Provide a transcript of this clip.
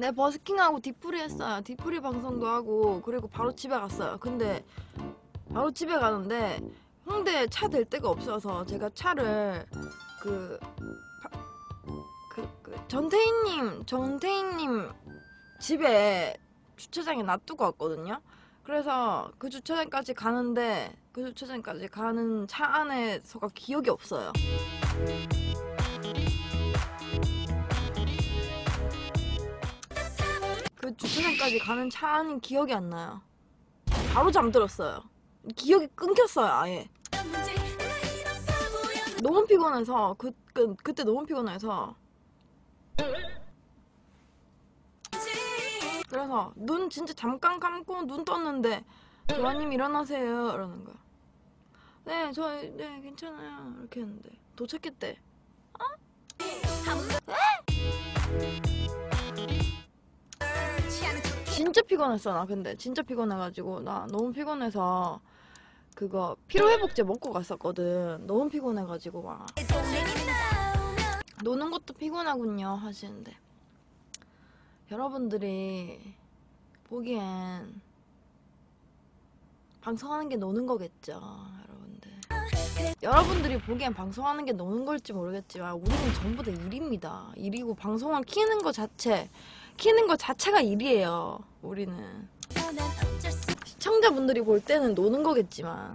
네 버스킹하고 뒤풀이 했어요. 뒤풀이 방송도 하고 그리고 바로 집에 갔어요. 근데 바로 집에 가는데 홍대에 차 댈 데가 없어서 제가 차를 그 그, 그 전태희님 전태희님 집에 주차장에 놔두고 왔거든요. 그래서 그 주차장까지 가는데 그 주차장까지 가는 차 안에서가 기억이 없어요. 주차장까지 가는 차 안은 기억이 안 나요. 바로 잠들었어요. 기억이 끊겼어요, 아예. 너무 피곤해서 그, 그 그때 너무 피곤해서 그래서 눈 진짜 잠깐 감고 눈 떴는데 조아님 일어나세요 이러는 거야. 네, 저 네 괜찮아요 이렇게 했는데 도착했대. 진짜 피곤했어 나 근데. 진짜 피곤해가지고. 나 너무 피곤해서 그거 피로회복제 먹고 갔었거든. 너무 피곤해가지고 막. 노는 것도 피곤하군요 하시는데. 여러분들이 보기엔 방송하는 게 노는 거겠죠 여러분들. 여러분들이 보기엔 방송하는 게 노는 걸지 모르겠지만 우리는 전부 다 일입니다. 일이고 방송을 키는 거 자체 키는 거 자체가 일이에요 우리는. 시청자분들이 볼 때는 노는 거겠지만